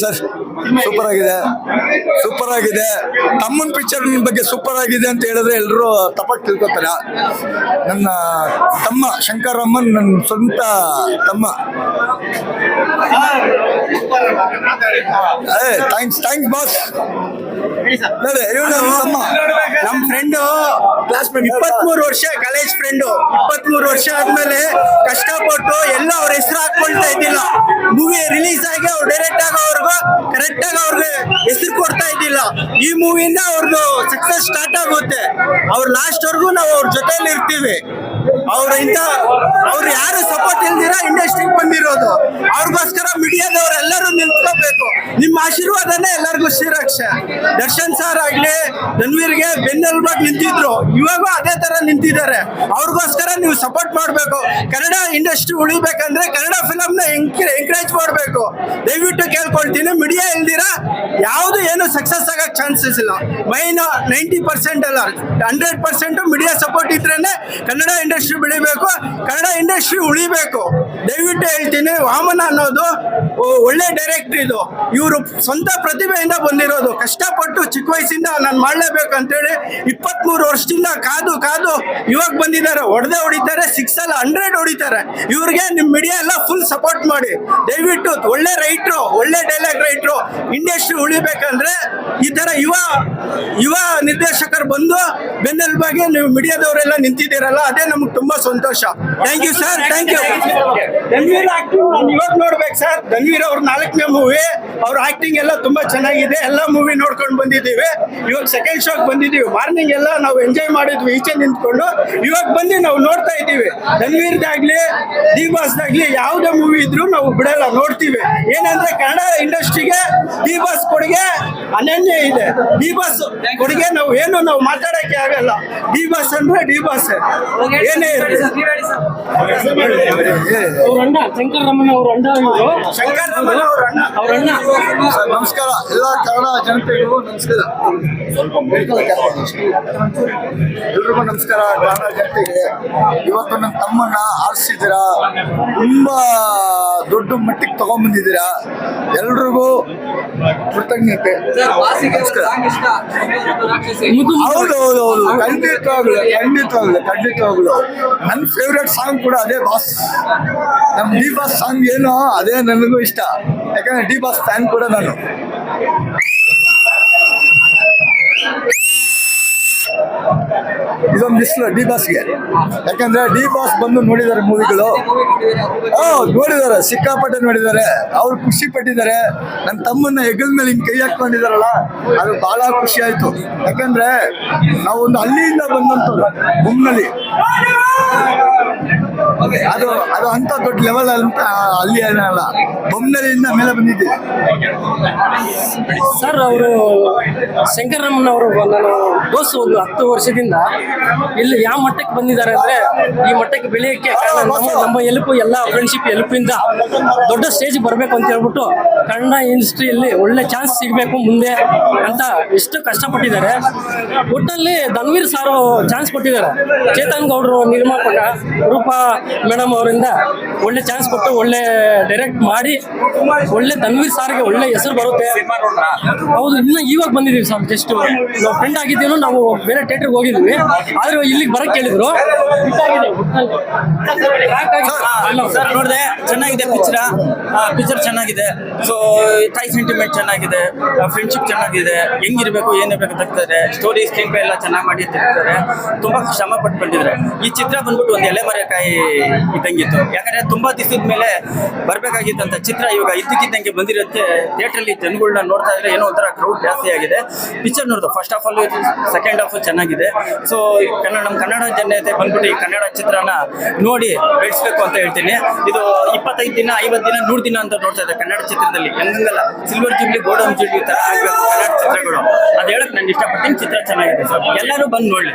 Sir. Super ಆಗಿದೆ. Super ಆಗಿದೆ. ತಮ್ಮನ್ picture ಬಗ್ಗೆ ಸೂಪರ್ ಆಗಿದೆ ಅಂತ ಹೇಳಿದ್ರೆ ಎಲ್ಲರೂ ತಪ್ಪಾಗಿ ತಿಳ್ಕೊತಾರೆ. ನನ್ನ ತಮ್ಮ ಶಂಕರಮ್ಮನ್ ನನ್ನ ಸ್ವಂತ ತಮ್ಮ. ಥ್ಯಾಂಕ್ಸ್ ಥ್ಯಾಂಕ್ಸ್ ಬಾಸ್ ತಮ್ಮ ಫ್ರೆಂಡು ಕ್ಲಾಸ್ಮೇಟ್ ಇಪ್ಪತ್ಮೂರು ವರ್ಷ ಕಾಲೇಜ್ ಫ್ರೆಂಡು ಇಪ್ಪತ್ಮೂರು ವರ್ಷ ಆದ್ಮೇಲೆ ಕಷ್ಟಪಟ್ಟು ಮೂವಿಯಿಂದ ಅವ್ರದ್ದು ಸಕ್ಸಸ್ ಸ್ಟಾರ್ಟ್ ಆಗುತ್ತೆ. ಅವ್ರ ಲಾಸ್ಟ್ ವರ್ಗೂ ನಾವು ಅವ್ರ ಜೊತೆಲಿ ಇರ್ತೀವಿ. ಅವ್ರ ಇಂತ, ಅವ್ರು ಯಾರು ಸಪೋರ್ಟ್ ಇಲ್ದಿರ ಇಂಡಸ್ಟ್ರಿಗೆ ಬಂದಿರೋದು. ಅವ್ರಿಗೋಸ್ಕರ ಮೀಡಿಯಾದವ್ರು ಎಲ್ಲರೂ ನಿಂತ್ಕೋಬೇಕು. ನಿಮ್ಮ ಆಶೀರ್ವಾದನೇ ಎಲ್ಲರಿಗೂ ಶ್ರೀರಕ್ಷ. ದರ್ಶನ್ ಸರ್ ಆಗ್ಲಿ, ಧನ್ವೀರ್ಗೆ ಬೆನ್ನೆಲುಬಾಗಿ ನಿಂತಿದ್ರು. ಇವಾಗ ಅದೇ ತರ ನಿಂತಿದ್ದಾರೆ. ಅವ್ರಿಗೋಸ್ಕರ ನೀವು ಸಪೋರ್ಟ್ ಮಾಡಬೇಕು. ಕನ್ನಡ ಇಂಡಸ್ಟ್ರಿ ಉಳಿಬೇಕಂದ್ರೆ ಕನ್ನಡ ಫಿಲಮ್ನ ಎಂಕರೇಜ್ ಮಾಡಬೇಕು. ದಯವಿಟ್ಟು ಕೇಳ್ಕೊಳ್ತೀನಿ. ಮೀಡಿಯಾ ಇಲ್ದಿರ ಯಾವುದು ಏನು ಸಕ್ಸಸ್ ಆಗಕ್ ಚಾನ್ಸಸ್ ಇಲ್ಲ. ಮೈನ್ ನೈಂಟಿ ಪರ್ಸೆಂಟ್ ಅಲ್ಲ. ಹಂಡ್ರೆಡ್ ಪರ್ಸೆಂಟ್ ಮೀಡಿಯಾ ಸಪೋರ್ಟ್ ಇದ್ರೇ ಕನ್ನಡ ಇಂಡಸ್ಟ್ರಿ ಬೆಳಿಬೇಕು, ಕನ್ನಡ ಇಂಡಸ್ಟ್ರಿ ಉಳಿಬೇಕು. ದಯವಿಟ್ಟು ಹೇಳ್ತೀನಿ, ವಾಮನ ಅನ್ನೋದು ಒಳ್ಳೆ ಡೈರೆಕ್ಟರ್ ಇದು. ಇವರು ಸ್ವಂತ ಪ್ರತಿಭೆಯಿಂದ ಬಂದಿರೋದು. ಕಷ್ಟಪಟ್ಟು ಚಿಕ್ಕ ವಯಸ್ಸಿಂದ ನಾನು ಮಾಡಲೇಬೇಕು ಅಂತೇಳಿ ಇಪ್ಪತ್ಮೂರು ವರ್ಷದಿಂದ ಕಾದು ಕಾದು ಇವಾಗ ಬಂದಿದ್ದಾರೆ. ಹೊಡೆದೇ ಹೊಡಿತಾರೆ ಸಿಕ್ಸ್ ಅಲ್ಲ ಹಂಡ್ರೆಡ್ ಹೊಡಿತಾರೆ. ಇವ್ರಿಗೆ ನಿಮ್ಮ ಮೀಡಿಯಾ ಎಲ್ಲ ಫುಲ್ ಸಪೋರ್ಟ್ ಮಾಡಿ. ದಯವಿಟ್ಟು ಒಳ್ಳೆ ರೈಟ್ರು ಒಳ್ಳೆ ಡೈಲಾಗ್ ರೈಟ್ರು ಇಂಡಸ್ಟ್ರಿ ಉಳಿಬೇಕಂದ್ರೆ ಈ ತರ ಯುವ ಯುವ ನಿರ್ದೇಶಕರು ಬಂದು ಬೆನ್ನೆಲುಬಾಗಿ ನೀವು ಮೀಡಿಯಾದವರೆಲ್ಲ ನಿಂತಿದ್ದೀರಲ್ಲ, ಅದೇ ನಮ್ಗೆ ತುಂಬಾ ಸಂತೋಷ. Thank you sir thank you Dhanveer acting ಇವಾಗ ನೋಡ್ಬೇಕು ಸರ್ ಧನ್ವೀರ್ ಅವ್ರ ನಾಲ್ಕನೇ ಮೂವಿ ಅವ್ರ ಆಕ್ಟಿಂಗ್ ಎಲ್ಲ ತುಂಬಾ ಚೆನ್ನಾಗಿದೆ. ಎಲ್ಲ ಮೂವಿ ನೋಡ್ಕೊಂಡು ಬಂದಿದ್ದೀವಿ. ಇವಾಗ ಸೆಕೆಂಡ್ ಶೋಗೆ ಬಂದಿದ್ದೀವಿ. ಮಾರ್ನಿಂಗ್ ಎಲ್ಲ ನಾವು ಎಂಜಾಯ್ ಮಾಡಿದ್ವಿ, ಈಚೆ ನಿಂತ್ಕೊಂಡು. ಇವಾಗ ಬಂದು ನಾವು ನೋಡ್ತಾ ಇದ್ದೀವಿ. ಧನ್ವೀರ್ದಾಗ್ಲಿ ಡಿ ಬಾಸ್ದಾಗ್ಲಿ ಯಾವುದೇ ಮೂವಿ ಇದ್ರೂ ನಾವು ಬಿಡಲ್ಲ, ನೋಡ್ತೀವಿ. ಏನಂದ್ರೆ ಕನ್ನಡ ಇಂಡಸ್ಟ್ರಿಗೆ ಡಿ ಬಾಸ್ ಕೊಡುಗೆ ಅನನ್ಯ ಇದೆ. ಡಿ ಬಸ್ ಕೊಡುಗೆ ನಾವು ಏನು ನಾವು ಮಾತಾಡಕ್ಕೆ ಆಗಲ್ಲ. ಡಿ ಬಸ್ ಅಂದ್ರೆ ಡಿ ಬಸ್. ಏನೇ ಇರಲಿ. ಅವ್ರ ಅಣ್ಣ ಶಂಕರ್ ರಮಣ ಅವ್ರ ಅಣ್ಣ ಇವರು. ಶಂಕರ್ ರಮಣ ಅವ್ರ ಅಣ್ಣ. ಅವ್ರ ಅಣ್ಣ. ನಮಸ್ಕಾರ. ಎಲ್ಲ ಕನ್ನಡ ಜನತೆಗೂ ನಮಸ್ಕಾರ. ಎಲ್ರಿಗೂ ನಮಸ್ಕಾರ. ಕನ್ನಡ ಜನತೆಗೆ ಇವತ್ತು ನನ್ನ ತಮ್ಮನ್ನ ಆರಿಸಿದ್ದೀರಾ? ತುಂಬಾ ದೊಡ್ಡ ಮಟ್ಟಿಗೆ ತಗೊಂಡ್ಬಂದಿದ್ದೀರಾ? ಎಲ್ರಿಗೂ ಕೃತಜ್ಞತೆ ಹೌದೌದೌದು ಖಂಡಿತವಾಗ್ಲು ಖಂಡಿತವಾಗ್ಲು ಖಂಡಿತವಾಗ್ಲು. ನನ್ನ ಫೇವ್ರೆಟ್ ಸಾಂಗ್ ಕೂಡ ಅದೇ ಬಾಸ್ ನಮ್ಮ ಡಿ ಬಾಸ್ ಸಾಂಗ್ ಏನೋ ಅದೇ ನನಗೂ ಇಷ್ಟ. ಯಾಕಂದ್ರೆ ಡಿ ಬಾಸ್ ಫ್ಯಾನ್ ಕೂಡ ನಾನು. ಇದೊಂದು ಮಿಸ್ಲು ಡಿ ಬಾಸ್ಗೆ ಯಾಕಂದ್ರೆ ಡಿ ಬಾಸ್ ಬಂದು ನೋಡಿದ್ದಾರೆ ಮೂವಿಗಳು ನೋಡಿದ್ದಾರೆ. ಸಿಕ್ಕಾಪಟ್ಟೆ ನೋಡಿದ್ದಾರೆ. ಅವ್ರು ಖುಷಿ ಪಟ್ಟಿದ್ದಾರೆ. ನನ್ನ ತಮ್ಮನ್ನ ಹೆಗಲ ಮೇಲೆ ಹಿಂಗೆ ಕೈ ಹಾಕೊಂಡಿದಾರಲ್ಲ ಅದು ಬಹಳ ಖುಷಿ ಆಯ್ತು. ಯಾಕಂದ್ರೆ ನಾವೊಂದು ಹಳ್ಳಿಯಿಂದ ಬಂದಂತವ್ರು ಗುಮ್ನಲ್ಲಿ ಅದು ಅದು ಅಂತ ದೊಡ್ಡ ಲೆವೆಲ್ ಅಂತ ಅಲ್ಲಿ ಏನಲ್ಲ ಬೊಮ್ಮನಹಳ್ಳಿಯಿಂದ ಮೇಲೆ ಬಂದಿದ್ದೀವಿ ಸರ್ ಅವರು ಶಂಕರಮ್ಮನವರು ನಾನು ದೋಸ್ತು ಒಂದು ಹತ್ತು ವರ್ಷದಿಂದ ಇಲ್ಲಿ ಯಾವ ಮಟ್ಟಕ್ಕೆ ಬಂದಿದ್ದಾರೆ ಅಂದ್ರೆ ಈ ಮಟ್ಟಕ್ಕೆ ಬೆಳೆಯಕ್ಕೆ ನಮ್ಮ ನಮ್ಮ ಎಲ್ಪು ಎಲ್ಲ ಫ್ರೆಂಡ್ಶಿಪ್ ಎಲ್ಪಿಂದ ದೊಡ್ಡ ಸ್ಟೇಜ್ ಬರಬೇಕು ಅಂತ ಹೇಳ್ಬಿಟ್ಟು ಕನ್ನಡ ಇಂಡಸ್ಟ್ರಿಯಲ್ಲಿ ಒಳ್ಳೆ ಚಾನ್ಸ್ ಸಿಗಬೇಕು ಮುಂದೆ ಅಂತ ಎಷ್ಟು ಕಷ್ಟಪಟ್ಟಿದ್ದಾರೆ. ಒಟ್ಟಲ್ಲಿ ಧನ್ವೀರ್ ಸಾರು ಚಾನ್ಸ್ ಕೊಟ್ಟಿದ್ದಾರೆ. ಚೇತನ್ ಗೌಡರು ನಿರ್ಮಾಪಕ ರೂಪಾ ಮೇಡಮ್ ಅವರಿಂದ ಒಳ್ಳೆ ಚಾನ್ಸ್ ಕೊಟ್ಟು ಒಳ್ಳೆ ಡೈರೆಕ್ಟ್ ಮಾಡಿ ಒಳ್ಳೆ ತನ್ವೀರ್ ಸಾರ್ಗೆ ಒಳ್ಳೆ ಹೆಸರು ಬರುತ್ತೆ. ಹೌದು ಇನ್ನ ಇವಾಗ ಬಂದಿದೀವಿ ಸರ್ ಜಸ್ಟ್ ನಾವು ಫ್ರೆಂಡ್ ಆಗಿದ್ದೇನು ನಾವು ಬೇರೆ ಥಿಯೇಟರ್ಗೆ ಹೋಗಿದ್ವಿ. ಆದ್ರೆ ಇಲ್ಲಿಗೆ ಬರಕ್ ಕೇಳಿದ್ರು ನೋಡಿದೆ ಚೆನ್ನಾಗಿದೆ ಪಿಕ್ಚರ್ ಪಿಕ್ಚರ್ ಚೆನ್ನಾಗಿದೆ. ಸೊ ತಾಯಿ ಸೆಂಟಿಮೆಂಟ್ ಚೆನ್ನಾಗಿದೆ. ಫ್ರೆಂಡ್ಶಿಪ್ ಚೆನ್ನಾಗಿದೆ. ಹೆಂಗಿರ್ಬೇಕು ಏನಿರ್ಬೇಕು ತಗ್ತಾರೆ ಸ್ಟೋರಿ ಸ್ಕ್ರೀನ್ ಪ್ಲೇ ಎಲ್ಲ ಚೆನ್ನಾಗಿ ಮಾಡಿ ತಿರ್ತಾರೆ ತುಂಬಾ ಶ್ರಮ ಪಟ್ಟು ಬಂದಿದ್ದಾರೆ ಈ ಚಿತ್ರ ಬಂದ್ಬಿಟ್ಟು ಒಂದು ಎಲೆಮರೆಕಾಯಿ ಇದ್ದಂಗಿತ್ತು. ಯಾಕಂದ್ರೆ ತುಂಬಾ ದಿವಸದ ಮೇಲೆ ಬರ್ಬೇಕಾಗಿದ್ದಂತ ಚಿತ್ರ ಇವಾಗ ಇದ್ದಕ್ಕಿದ್ದಂಗೆ ಬಂದಿರುತ್ತೆ. ಥಿಯೇಟ್ರಲ್ಲಿ ಜನಗಳನ್ನ ನೋಡ್ತಾ ಇದ್ರೆ ಏನೋ ಒಂಥರ ಕ್ರೌಡ್ ಜಾಸ್ತಿ ಆಗಿದೆ. ಪಿಕ್ಚರ್ ನೋಡಿದ್ರು first of all second half ಚೆನ್ನಾಗಿದೆ. ಸೊ ಕನ್ನಡ ನಮ್ಮ ಕನ್ನಡ ಜನತೆ ಬಂದ್ಬಿಟ್ಟು ಈ ಕನ್ನಡ ಚಿತ್ರನ ನೋಡಿ ಬೆಳೆಸ್ಬೇಕು ಅಂತ ಹೇಳ್ತೀನಿ. ಇದು ಇಪ್ಪತ್ತೈದು ದಿನ ಐವತ್ತು ದಿನ ನೂರು ದಿನ ಅಂತ ನೋಡ್ತಾ ಇದ್ದಾರೆ ಕನ್ನಡ ಚಿತ್ರದಲ್ಲಿ. ಹೆಂಗಲ್ಲ ಸಿಲ್ವರ್ ಜೂಬ್ಲಿ ಗೋಲ್ಡನ್ ಜೂಬ್ಲಿ ತರ ಆಗ್ಬೇಕು ಕನ್ನಡ ಚಿತ್ರಗಳು. ಅದ್ ಹೇಳಕ್ ನಾನು ಇಷ್ಟಪಡ್ತೀನಿ. ಚಿತ್ರ ಚೆನ್ನಾಗಿದೆ. ಸರ್ ಎಲ್ಲರೂ ಬಂದು ನೋಡ್ಲಿ.